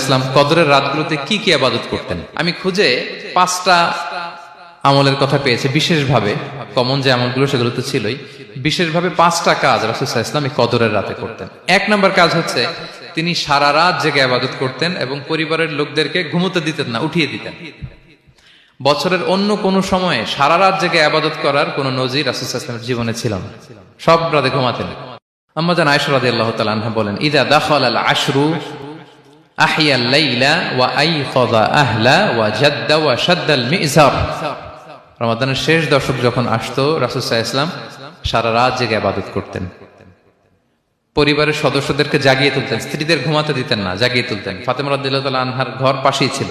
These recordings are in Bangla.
ইসলাম কদরের রাতগুলোতে কি কি আবাদত করতেন? আমি খুঁজে পাঁচটা আমলের কথা পেয়েছি, বিশেষভাবে কমন যে আমলগুলো সেগুলো তো ছিলই, বিশেষভাবে পাঁচটা কাজ রাসুসাহ ইসলাম এই কদরের রাতে করতেন। এক নম্বর কাজ হচ্ছে তিনি সারা রাত জেগে আবাদত করতেন এবং পরিবারের লোকদেরকে ঘুমোতে দিতেন না, উঠিয়ে দিতেন। বছরের অন্য কোন সময়ে সারা রাত জেগে আবাদত করার কোন নজির রাসুসাহ জীবনে ছিল না। সব রাতে ঘুমাতেন। আম্মা জান আয়সা রাদিয়াল্লাহু তাআলা বলেন, ইদা দাখাল আল আশরু ওয়া ওয়া জাদ্দা রমাদানের শেষ দশক যখন আসতো, রাসূল ইসলাম সারা রাত জেগে আবাদত করতেন। পরিবারের সদস্যদেরকে জাগিয়ে তুলতেন, স্ত্রীদের ঘুমাতে দিতেন না, জাগিয়ে তুলতেন। ফাতেমা আনহার ঘর পাশেই ছিল।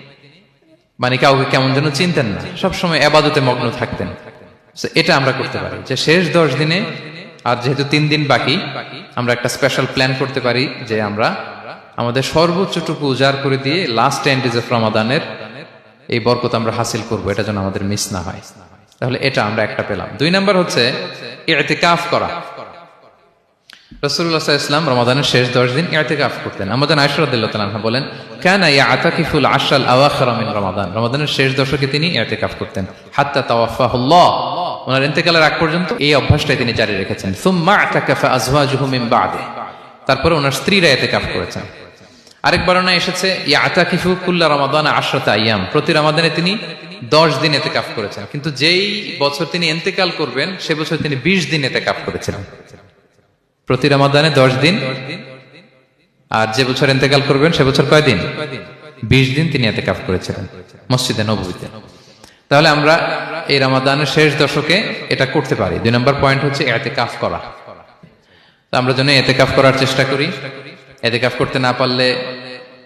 মানে কাউকে কেমন যেন চিনতেন না। সবসময় আবাদতে মগ্ন থাকতেন। এটা আমরা করতে পারি। যে শেষ দশ দিনে, আর যেহেতু তিন দিন বাকি, আমরা একটা স্পেশাল প্ল্যান করতে পারি যে আমরা আমাদের সর্বোচ্চটুকু উজাড় করে দিয়ে লাস্ট ডেজ অফ রমাদানের এই বরকত আমরা হাসিল করব, এটা যেন আমাদের মিস না হয়। তাহলে এটা আমরা একটা পেলাম। দুই নাম্বার হচ্ছে এতেকাফ করা। রসুল্লাহ রমাদানের শেষ দশ দিন করতেন। আমাদের আয়সরাদ্দাহ বলেন, কেন আতাকিফুল আশাল রমাদান। রমাদানের শেষ দশকে তিনি করতেন। হাত্তা ওনার ইন্তেকালের আগ পর্যন্ত এই অভ্যাসটাই তিনি জারি রেখেছেন। সুম্মা আতাকাফা বাদে তারপরে ওনার স্ত্রীরা করেছেন। আরেক এসেছে, ইয়াতাকিফু কুল্লা রমাদান আইয়াম। প্রতি রমাদানে তিনি দশ দিন এতেকাফ করেছেন। কিন্তু যেই বছর তিনি ইন্তেকাল করবেন, সে বছর তিনি বিশ দিন এতেকাফ করেছিলেন। প্রতি রামাদানে দশ দিন। আর যে বছর এতেকাল করবেন, সে বছর কয়দিন? বিশ দিন তিনি এতে কাফ করেছিলেন, মসজিদে নবীতে তাহলে আমরা এই রামাদানের শেষ দশকে এটা করতে পারি। দুই নম্বর পয়েন্ট হচ্ছে এতে কাফ করা আমরা যেন এতে কাফ করার চেষ্টা করি। এতে কাফ করতে না পারলে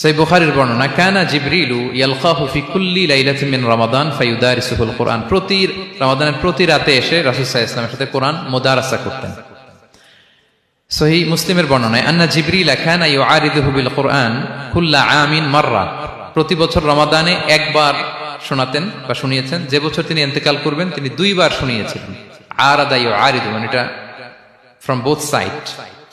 সেই বুখারীর বর্ণনা, কানা জিবরিলু ইয়ালকাহু ফি কুল্লি লাইলাতিন মিন রমাদান ফায়ুদারিসুহুল কোরআন। প্রতি রমাদানের প্রতি রাতে এসে রাসূল সাল্লাল্লাহু আলাইহি সাথে কোরআন মুদারাসা করতেন। সহি মুসলিমের বর্ণনায়, আন্না জিবরিল কানা ইউআরিদুহু বিল কোরআন কুল্লা আমিন মাররা। প্রতি বছর রমাদানে একবার শোনাতেন বা শুনিয়েছেন। যে বছর তিনি ইন্তেকাল করবেন, তিনি দুইবার শুনিয়েছিলেন। আরাদা ইউআরিদু মানে এটা ফ্রম বোথ সাইড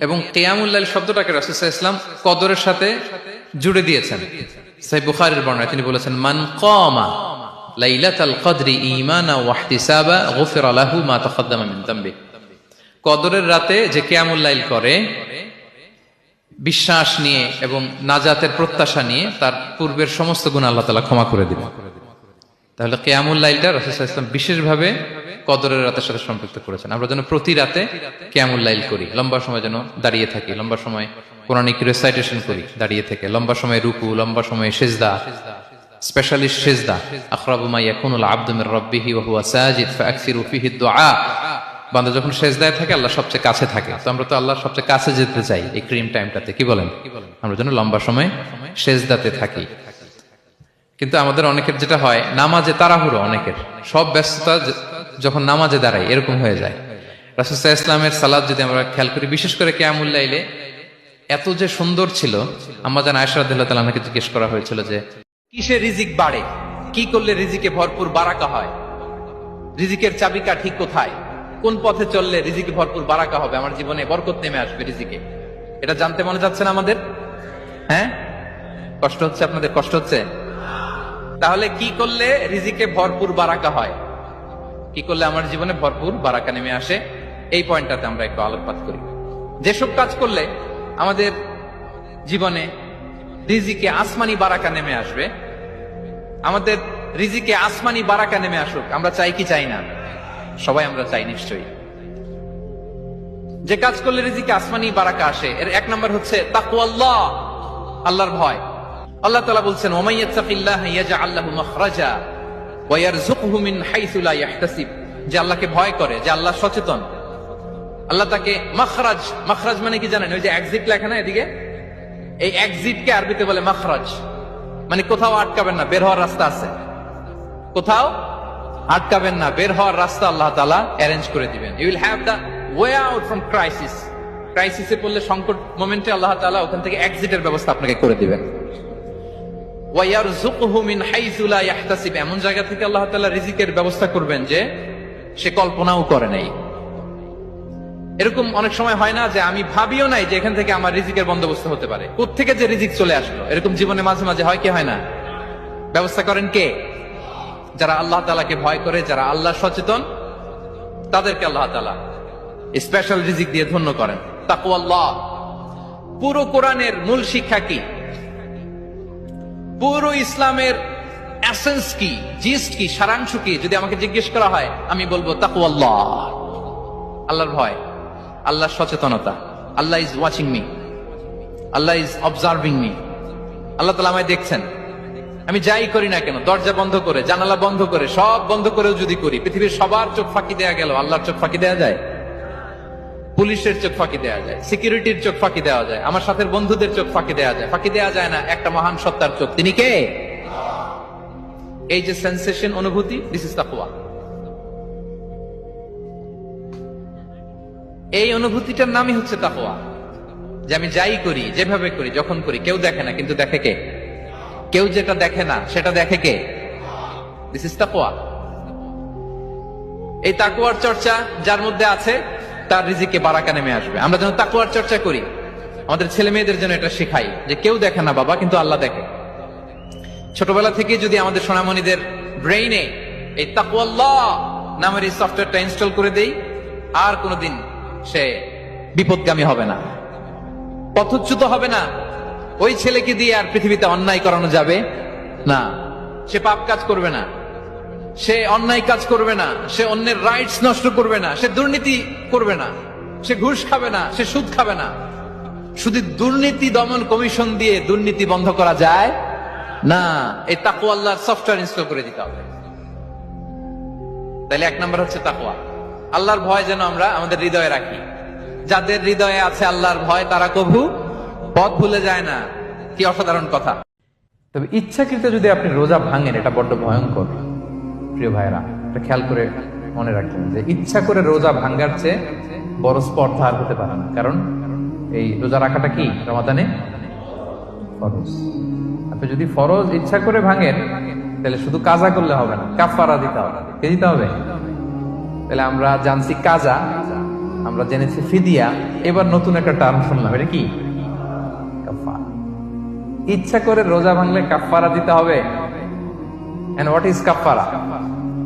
এবং কেয়ামুল্লাহ শব্দটাকে রাসুসাহ ইসলাম কদরের সাথে জুড়ে দিয়েছেন। সাই বুখারের বর্ণায় তিনি বলেছেন, মান কমা কদরের রাতে যে কিয়ামুল করে, বিশ্বাস নিয়ে এবং নাজাতের প্রত্যাশা নিয়ে তার পূর্বের সমস্ত গুণ আল্লাহ তাআলা ক্ষমা করে দিবেন। তাহলে কেয়ামুল লাইলটা রাসুসাহ ইসলাম বিশেষভাবে কদরের রাতের সাথে সম্পৃক্ত করেছেন। আমরা যেন প্রতি রাতে কেয়ামুল লাইল করি। লম্বা সময় যেন দাঁড়িয়ে থাকি, লম্বা সময় কোরআনিক রেসাইটেশন করি, দাঁড়িয়ে থেকে। লম্বা সময় রুকু, লম্বা সময় সেজদা হুয়া যখন থাকে, আল্লাহ সবচেয়ে কাছে থাকে। আমরা তো সবচেয়ে কাছে যেতে চাই এই ক্রিম টাইমটাতে, কি বলেন? আমরা যেন লম্বা সময় সেজদাতে থাকি। কিন্তু আমাদের অনেকের যেটা হয়, নামাজে তাড়াহুড়ো অনেকের। সব ব্যস্ততা যখন নামাজে দাঁড়ায়, এরকম হয়ে যায়। রাসুসাহ ইসলামের সালাদ যদি আমরা খেয়াল করি, বিশেষ করে কেয়ামুল্লাইলে এত যে সুন্দর ছিল আমাদের আয়সারাদিল্লাহ তালাকে জিজ্ঞেস করা হয়েছিল যে কিসে রিজিক বাড়ে? কি করলে রিজিকে ভরপুর বারাকা হয়? রিজিকের চাবিকা ঠিক কোথায়? কোন পথে চললে রিজিকে ভরপুর বারাকা হবে? আমার জীবনে বরকত নেমে আসবে রিজিকে। এটা জানতে মনে যাচ্ছে না আমাদের? হ্যাঁ? কষ্ট হচ্ছে আপনাদের? কষ্ট হচ্ছে? তাহলে কি করলে রিজিকে ভরপুর বারাকা হয়? কি করলে আমার জীবনে ভরপুর বারাকা নেমে আসে? এই পয়েন্টটাতে আমরা একটু আলোকপাত করি। যেসব কাজ করলে আমাদের জীবনে রিজিকে আসমানি বারাকা নেমে আসবে, আমাদের রিজিকে আসমানি বারাকা নেমে আসুক, আমরা চাই কি চাই না? সবাই আমরা চাই নিশ্চয়ই। যে কাজ করলে রিজিকে আসমানি বারাকা আসে, এর এক নম্বর হচ্ছে তাকুয়াল্লাহ আল্লাহর ভয়। আল্লাহ তাআলা বলছেন যে আল্লাহকে ভয় করে, যে আল্লাহ সচেতন। আল্লাহ তাকে মাখরাজ মাখরাজ মানে কি জানেন? ওই যে এক্সিট লেখা না এদিকে? এই এক্সিটকে আরবিতে বলে মাখরাজ। মানে কোথাও আটকাবেন না, বের হওয়ার রাস্তা আছে। কোথাও আটকাবেন না, বের হওয়ার রাস্তা আল্লাহ তালা অ্যারেঞ্জ করে দিবেন। You will have the way out from crisis ক্রাইসিসে পড়লে সংকট মোমেন্টে আল্লাহ তালা ওখান থেকে এক্সিটের ব্যবস্থা আপনাকে করে দিবেন। এমন জায়গা থেকে আল্লাহ তাআলা রিজিকের ব্যবস্থা করবেন যে সে কল্পনাও করে নাই। এরকম অনেক সময় হয় না যে আমি ভাবিও নাই যে এখান থেকে আমার রিজিকের বন্দোবস্ত হতে পারে। থেকে যে রিজিক চলে আসলো? এরকম জীবনে মাঝে মাঝে হয় কি হয় না? ব্যবস্থা করেন কে? যারা আল্লাহ তালাকে ভয় করে, যারা আল্লাহ সচেতন, তাদেরকে আল্লাহ তালা স্পেশাল রিজিক দিয়ে ধন্য করেন। তাকু আল্লাহ পুরো কোরআনের মূল শিক্ষা কি? পুরো ইসলামের এসেন্স কি জিস্ট কি, সারাংশ কি, যদি আমাকে জিজ্ঞেস করা হয়, আমি বলব তাকু আল্লাহ আল্লাহর ভয়, আল্লাহর সচেতনতা, Allah is watching me Allah is observing me Allah তালা আমায় দেখছেন। আমি যাই করি না কেন, দরজা বন্ধ করে, জানালা বন্ধ করে, সব বন্ধ করেও যদি করি, পৃথিবীর সবার চোখ ফাঁকি দেয়া গেল, আল্লাহর চোখ ফাঁকি দেয়া যায়? পুলিশের চোখ ফাঁকি দেওয়া যায়, সিকিউরিটির চোখ ফাঁকি দেওয়া যায়, আমার সাথে বন্ধুদের চোখ ফাঁকি দেওয়া যায়। ফাঁকি দেওয়া যায় না, একটা মহান সত্তার চোখ। তিনি কে? এই যে সেন্সেশন অনুভূতি দিস ইস তাকুয়া এই অনুভূতিটার নামই হচ্ছে তাকোয়া যে আমি যাই করি, যেভাবে করি, যখন করি, কেউ দেখে না, কিন্তু দেখে কে? কেউ যেটা দেখে না, সেটা দেখে কে? দিস ইস তাকোয়া এই তাকুয়ার চর্চা যার মধ্যে আছে তার রিজিকে বারাকা নেমে আসবে। আমরা যেন তাকুয়ার চর্চা করি। আমাদের ছেলে মেয়েদের জন্য এটা শেখাই যে কেউ দেখে না বাবা, কিন্তু আল্লাহ দেখে। ছোটবেলা থেকে যদি আমাদের সোনামণিদের ব্রেইনে এই তাকুয়াল্লাহ নামের এই সফটওয়্যারটা ইনস্টল করে দেই, আর কোনোদিন সে বিপদগামী হবে না। পথচ্যুত হবে না। ওই ছেলেকে দিয়ে আর পৃথিবীতে অন্যায় করানো যাবে না। সে পাপ কাজ করবে না। সে অন্যায় কাজ করবে না, সে অন্যের রাইটস নষ্ট করবে না, সে দুর্নীতি করবে না, সে ঘুষ খাবে না, সে সুদ খাবে না। শুধু দুর্নীতি দমন কমিশন দিয়ে দুর্নীতি বন্ধ করা যায়? না, এই তাকু আল্লাহর সফটওয়্যার ইনস্টল করে দিতে হবে। তাহলে এক নম্বর হচ্ছে তাকুয়া আল্লাহর ভয় যেন আমরা আমাদের হৃদয়ে রাখি। যাদের হৃদয়ে আছে আল্লাহর ভয়, তারা কভু পথ ভুলে যায় না। কি অসাধারণ কথা। তবে ইচ্ছাকৃত যদি আপনি রোজা ভাঙেন, এটা বড্ড ভয়ঙ্কর। প্রিয় ভাইরা এটা খেয়াল করে মনে রাখবেন যে ইচ্ছা করে রোজা ভাঙ্গার চেয়ে বড় স্পর্ধা আর হতে পারে না। কারণ এই রোজা রাখাটা কি? রমাদানে ফরজ। আপনি যদি ফরজ ইচ্ছা করে ভাঙেন, তাহলে শুধু কাজা করলে হবে না কাফারা দিতে হবে। কে দিতে হবে? তাহলে আমরা জানছি কাজা, আমরা জেনেছি ফিদিয়া, এবার নতুন একটা টার্ম শুনলাম, এটা কি? ইচ্ছা করে রোজা ভাঙলে কাফারা দিতে হবে। এন্ড হোয়াট ইজ কাফারা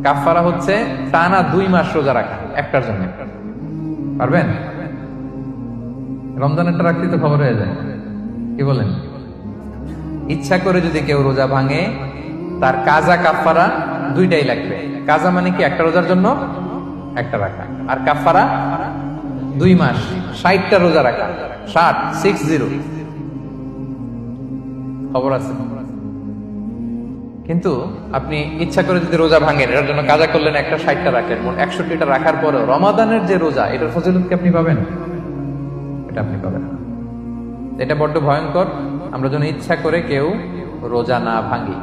কাফারা হচ্ছে টানা দুই মাস রোজা রাখা, একটার জন্য। পারবেন? রমজানেরটা রাখতে তো খবর হয়ে যায়। কি বলেন? ইচ্ছা করে যদি কেউ রোজা ভাঙে, তার কাজা কাফারা দুইটাই লাগবে। কাজা মানে কি? একটা রোজার জন্য, একটা রাখা। আর কাফারা দুই মাস, ষাটটা রোজা রাখা। ষাট সিক্স জিরো খবর আছে? কিন্তু আপনি ইচ্ছা করে যদি রোজা ভাঙেন, এটার জন্য কাজা করলেন একটা ষাটটা রাখেন, মোট একষট্টিটা রাখার পরেও রমাদানের যে রোজা, এটার ফজিলত কি আপনি পাবেন? এটা আপনি পাবেন এটা বড্ড ভয়ঙ্কর। আমরা যেন ইচ্ছা করে কেউ রোজা না ভাঙি।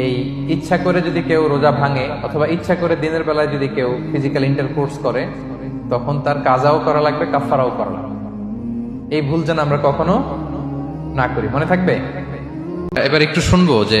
এই ইচ্ছা করে যদি কেউ রোজা ভাঙে, অথবা ইচ্ছা করে দিনের বেলায় যদি কেউ ফিজিক্যাল ইন্টারকোর্স করে, তখন তার কাজাও করা লাগবে কাফারাও করা লাগবে। এই ভুল যেন আমরা কখনো না করি। মনে থাকবে? এবার একটু শুনব যে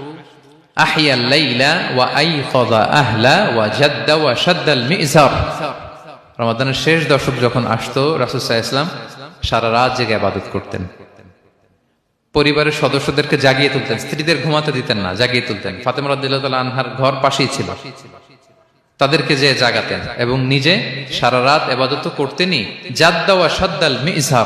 আহিয়া লাইলা ওয়া আইখাযা রমাদানের শেষ দশক যখন আসতো, রাসূল সাল্লাল্লাহু সারা রাত জেগে ইবাদত করতেন। পরিবারের সদস্যদেরকে জাগিয়ে তুলতেন, স্ত্রীদের ঘুমাতে দিতেন না, জাগিয়ে তুলতেন। ফাতেমা রাদিয়াল্লাহু আনহার ঘর পাশেই ছিল। তাদেরকে যে জাগাতেন এবং নিজে সারা রাত এবাদত করতেনই। জাদ্দা ওয়া শাদ্দাল মিজহার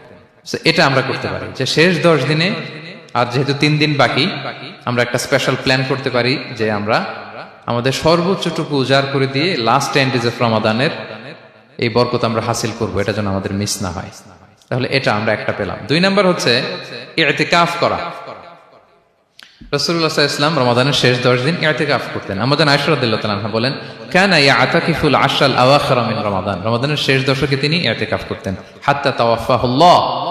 এটা আমরা করতে পারি যে শেষ দশ দিনে, আর যেহেতু তিন দিন বাকি, আমরা একটা স্পেশাল প্ল্যান করতে পারি যে আমরা আমাদের সর্বোচ্চটুকু উজাড় করে দিয়ে লাস্ট টেন ডেজ অফ রমাদানের এই বরকত আমরা হাসিল করব, এটা যেন আমাদের মিস না হয়। তাহলে এটা আমরা একটা পেলাম। দুই নাম্বার হচ্ছে ইতিকাফ করা। রসুল্লাহ ইসলাম রমাদানের শেষ দশ দিন করতেন। আমাদের শেষ দশকে তিনি ইতিকাফ করতেন। হাত্তা তাওয়াফাহুল্লাহ।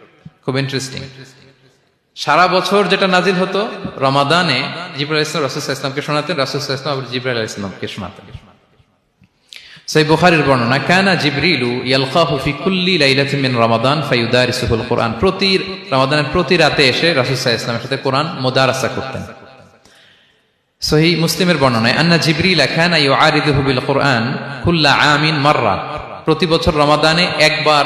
খুব ইন্টারেস্টিং সারা বছর যেটা নাজিল হতো, রমাদানে জিবরাল ইসলাম রাসুসাহ ইসলামকে শোনাতেন রাসুসাহ ইসলাম আবার জিবরাল ইসলামকে শোনাতেন। সেই বুখারীর বর্ণনা, কানা জিবরিলু ইয়ালকাহু ফি কুল্লি লাইলাতিন মিন রমাদান ফায়ুদারিসুহুল কোরআন। প্রতি রমাদানের প্রতি রাতে এসে রাসূল সাল্লাল্লাহু সাথে কোরআন মুদারাসা করতেন। সহি মুসলিমের বর্ণনায়, আন্না জিবরিল কানা ইউআরিদুহু বিল কোরআন কুল্লা আমিন মাররা। প্রতি বছর রমাদানে একবার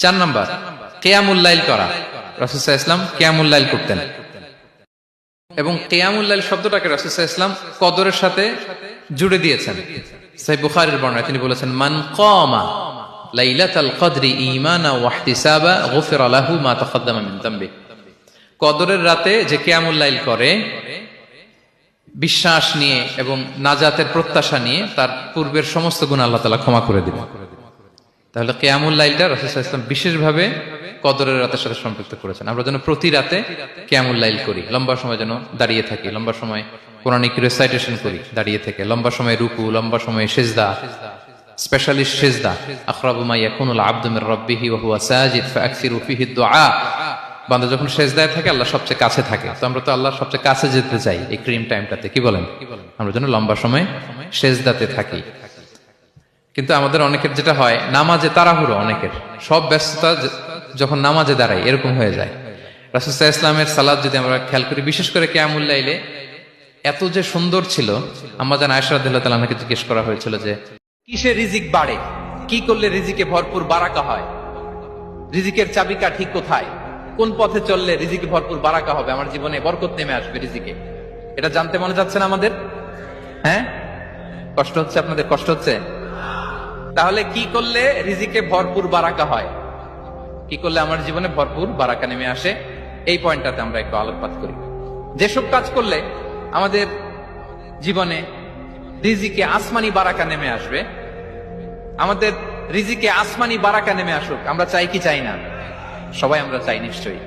চার নাম্বার কেয়ামুল্লাইল করা। রাসুসাহ ইসলাম কেয়ামুল্লাইল করতেন। এবং কেয়ামুল্লাহ শব্দটাকে রাসুসাহ ইসলাম কদরের সাথে জুড়ে দিয়েছেন। বর্ণায় তিনি বলেছেন, মান কমা কদরের রাতে যে কিয়ামুল করে, বিশ্বাস নিয়ে এবং নাজাতের প্রত্যাশা নিয়ে তার পূর্বের সমস্ত গুণ আল্লাহ ক্ষমা করে দিবেন। তাহলে কেয়ামুল লাইলটা রাসুসাহ ইসলাম বিশেষভাবে কদরের রাতের সাথে সম্পৃক্ত করেছেন। আমরা যেন প্রতি রাতে কেয়ামুল লাইল করি। লম্বা সময় যেন দাঁড়িয়ে থাকি, লম্বা সময় কোরআনিক রেসাইটেশন করি, দাঁড়িয়ে থেকে। লম্বা সময় রুকু, লম্বা সময় সেজদা হুয়া যখন থাকে, আল্লাহ সবচেয়ে কাছে থাকে। আমরা তো সবচেয়ে কাছে যেতে চাই এই ক্রিম টাইমটাতে, কি বলেন? আমরা যেন লম্বা সময় সেজদাতে থাকি। কিন্তু আমাদের অনেকের যেটা হয়, নামাজে তাড়াহুড়ো অনেকের। সব ব্যস্ততা যখন নামাজে দাঁড়ায় এরকম হয়ে যায়। রাসুসাহ ইসলামের সালাদ যদি আমরা খেয়াল করি, বিশেষ করে কেয়ামুল্লাইলে এত যে সুন্দর ছিল আমরা আমাদের আয়সারাদিল্লাহ তালাকে জিজ্ঞেস করা হয়েছিল যে কিসে রিজিক বাড়ে? কি করলে রিজিকে ভরপুর বারাকা হয়? রিজিকের চাবিকা ঠিক কোথায়? কোন পথে চললে রিজিকে ভরপুর বারাকা হবে? আমার জীবনে বরকত নেমে আসবে রিজিকে। এটা জানতে মনে যাচ্ছে না আমাদের? হ্যাঁ? কষ্ট হচ্ছে আপনাদের? কষ্ট হচ্ছে? তাহলে কি করলে রিজিকে ভরপুর বারাকা হয়? কি করলে আমার জীবনে ভরপুর বারাকা নেমে আসে? এই পয়েন্টটাতে আমরা একটু আলোকপাত করি। যেসব কাজ করলে আমাদের জীবনে রিজিকে আসমানি বারাকা নেমে আসবে, আমাদের রিজিকে আসমানি বারাকা নেমে আসুক, আমরা চাই কি চাই না? সবাই আমরা চাই নিশ্চয়ই।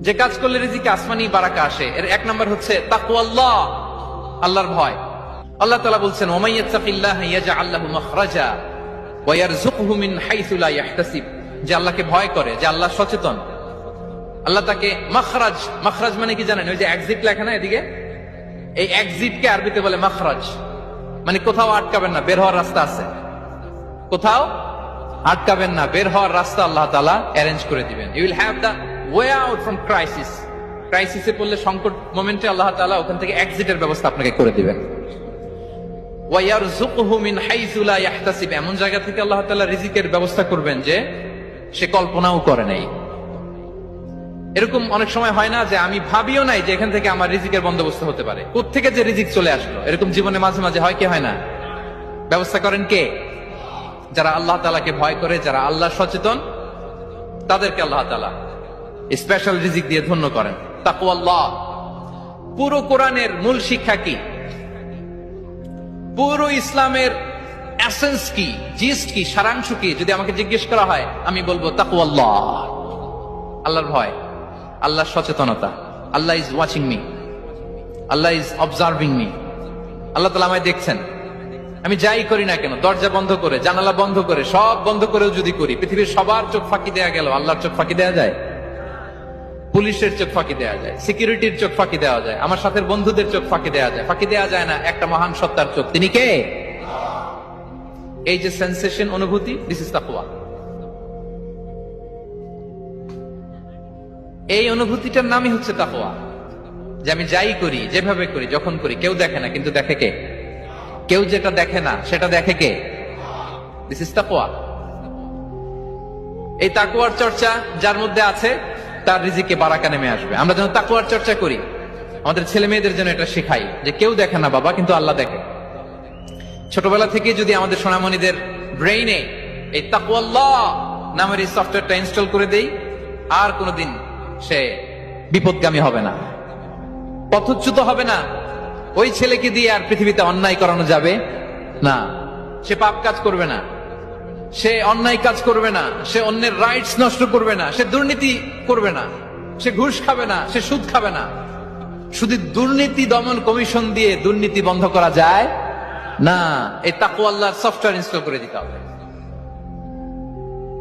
যে কাজ করলে রিজিকে আসমানি বারাকা আসে, এর এক নম্বর হচ্ছে তাকুয়াল্লাহ আল্লাহর ভয়। আল্লাহ তাআলা বলছেন যে আল্লাহকে ভয় করে, যে আল্লাহ সচেতন। আল্লাহ তাকে মাখরাজ মাখরাজ মানে কি জানেন? ওই যে এক্সিট লেখা না এদিকে? এই এক্সিটকে আরবিতে বলে মাখরাজ। মানে কোথাও আটকাবেন না, বের হওয়ার রাস্তা আছে। কোথাও আটকাবেন না, বের হওয়ার রাস্তা আল্লাহ তালা অ্যারেঞ্জ করে দিবেন। You will have the way out from crisis ক্রাইসিসে পড়লে সংকট মোমেন্টে আল্লাহ তালা ওখান থেকে এক্সিটের ব্যবস্থা আপনাকে করে দিবেন। এমন জায়গা থেকে আল্লাহ তাআলা রিজিকের ব্যবস্থা করবেন যে সে কল্পনাও করে নাই। এরকম অনেক সময় হয় না যে আমি ভাবিও নাই যে এখান থেকে আমার রিজিকের বন্দোবস্ত হতে পারে। থেকে যে রিজিক চলে আসলো? এরকম জীবনে মাঝে মাঝে হয় কি হয় না? ব্যবস্থা করেন কে? যারা আল্লাহ তালাকে ভয় করে, যারা আল্লাহ সচেতন, তাদেরকে আল্লাহ তালা স্পেশাল রিজিক দিয়ে ধন্য করেন। তাকু আল্লাহ পুরো কোরআনের মূল শিক্ষা কি? পুরো ইসলামের এসেন্স কি জিস্ট কি, সারাংশ কি, যদি আমাকে জিজ্ঞেস করা হয়, আমি বলব তাকু আল্লাহ আল্লাহর ভয়, আল্লাহর সচেতনতা, Allah is watching me Allah is observing me Allah তালা আমায় দেখছেন। আমি যাই করি না কেন, দরজা বন্ধ করে, জানালা বন্ধ করে, সব বন্ধ করেও যদি করি, পৃথিবীর সবার চোখ ফাঁকি দেয়া গেল, আল্লাহর চোখ ফাঁকি দেয়া যায়? পুলিশের চোখ ফাঁকি দেওয়া যায়, সিকিউরিটির চোখ ফাঁকি দেওয়া যায়, আমার সাথে বন্ধুদের চোখ ফাঁকি দেওয়া যায়। ফাঁকি দেওয়া যায় না, একটা মহান সত্তার চোখ। তিনি কে? এই যে সেন্সেশন অনুভূতি দিস ইস তাকুয়া এই অনুভূতিটার নামই হচ্ছে তাকুয়া যে আমি যাই করি, যেভাবে করি, যখন করি, কেউ দেখে না, কিন্তু দেখে কে? কেউ যেটা দেখে না, সেটা দেখে কে? দিস ইস তাকুয়া এই তাকুয়ার চর্চা যার মধ্যে আছে? তার রিজিকে বারাকা নেমে আসবে। আমরা যেন তাকুয়ার চর্চা করি। আমাদের ছেলে মেয়েদের জন্য এটা শেখাই যে কেউ দেখে না বাবা, কিন্তু আল্লাহ দেখে। ছোটবেলা থেকে যদি আমাদের সোনামণিদের ব্রেইনে এই তাকুয়াল্লাহ নামের এই সফটওয়্যারটা ইনস্টল করে দেই, আর কোনোদিন সে বিপদগামী হবে না। পথচ্যুত হবে না। ওই ছেলেকে দিয়ে আর পৃথিবীতে অন্যায় করানো যাবে না। সে পাপ কাজ করবে না। সে অন্যায় কাজ করবে না, সে অন্যের রাইটস নষ্ট করবে না, সে দুর্নীতি করবে না, সে ঘুষ খাবে না, সে সুদ খাবে না। শুধু দুর্নীতি দমন কমিশন দিয়ে দুর্নীতি বন্ধ করা যায়? না, এই তাকুয়া আল্লাহর সফটওয়্যার ইনস্টল করে দিতে হবে।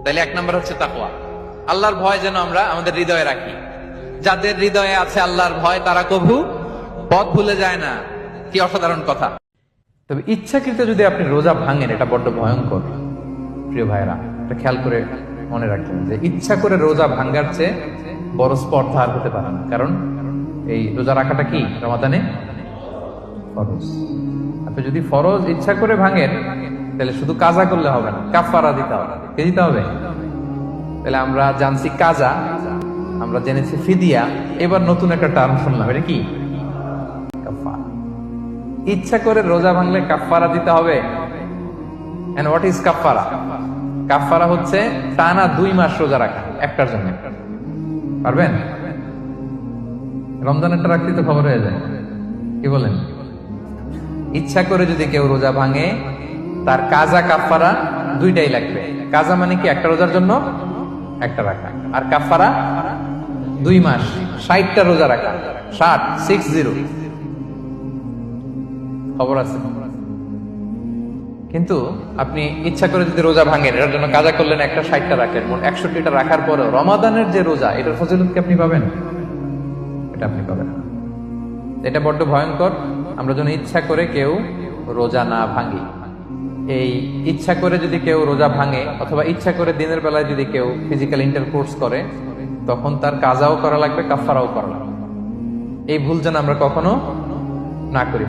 তাহলে এক নম্বর হচ্ছে তাকুয়া আল্লাহর ভয় যেন আমরা আমাদের হৃদয়ে রাখি। যাদের হৃদয়ে আছে আল্লাহর ভয়, তারা কভু পথ ভুলে যায় না। কি অসাধারণ কথা। তবে ইচ্ছাকৃত যদি আপনি রোজা ভাঙেন, এটা বড্ড ভয়ঙ্কর। প্রিয় ভাইরা এটা খেয়াল করে মনে রাখবেন যে ইচ্ছা করে রোজা ভাঙ্গার চেয়ে বড় স্পর্ধা আর হতে পারে না। কারণ এই রোজা রাখাটা কি? রমাদানে ফরজ। আপনি যদি ফরজ ইচ্ছা করে ভাঙেন, তাহলে শুধু কাজা করলে হবে না কাফারা দিতে হবে। কে দিতে হবে? তাহলে আমরা জানছি কাজা, আমরা জেনেছি ফিদিয়া, এবার নতুন একটা টার্ম শুনলাম, এটা কি? ইচ্ছা করে রোজা ভাঙলে কাফারা দিতে হবে? এন্ড হোয়াট ইজ কাফারা কাফারা হচ্ছে টানা দুই মাস রোজা রাখা, একটার জন্য। পারবেন? রমজানেরটা রাখতে তো খবর হয়ে যায়। কি বলেন? ইচ্ছা করে যদি কেউ রোজা ভাঙে, তার কাজা কাফারা দুইটাই লাগবে। কাজা মানে কি? একটা রোজার জন্য, একটা রাখা। আর কাফারা দুই মাস, ষাটটা রোজা রাখা। ষাট সিক্স জিরো খবর আছে? কিন্তু আপনি ইচ্ছা করে যদি রোজা ভাঙেন, এটার জন্য কাজা করলেন একটা ষাটটা রাখেন, মোট একষট্টিটা রাখার পরেও রমাদানের যে রোজা, এটার ফজিলত কি আপনি পাবেন? এটা আপনি পাবেন এটা বড্ড ভয়ঙ্কর। আমরা যেন ইচ্ছা করে কেউ রোজা না ভাঙি। এই ইচ্ছা করে যদি কেউ রোজা ভাঙে, অথবা ইচ্ছা করে দিনের বেলায় যদি কেউ ফিজিক্যাল ইন্টারকোর্স করে, তখন তার কাজাও করা লাগবে কাফারাও করা লাগবে। এই ভুল যেন আমরা কখনো না করি।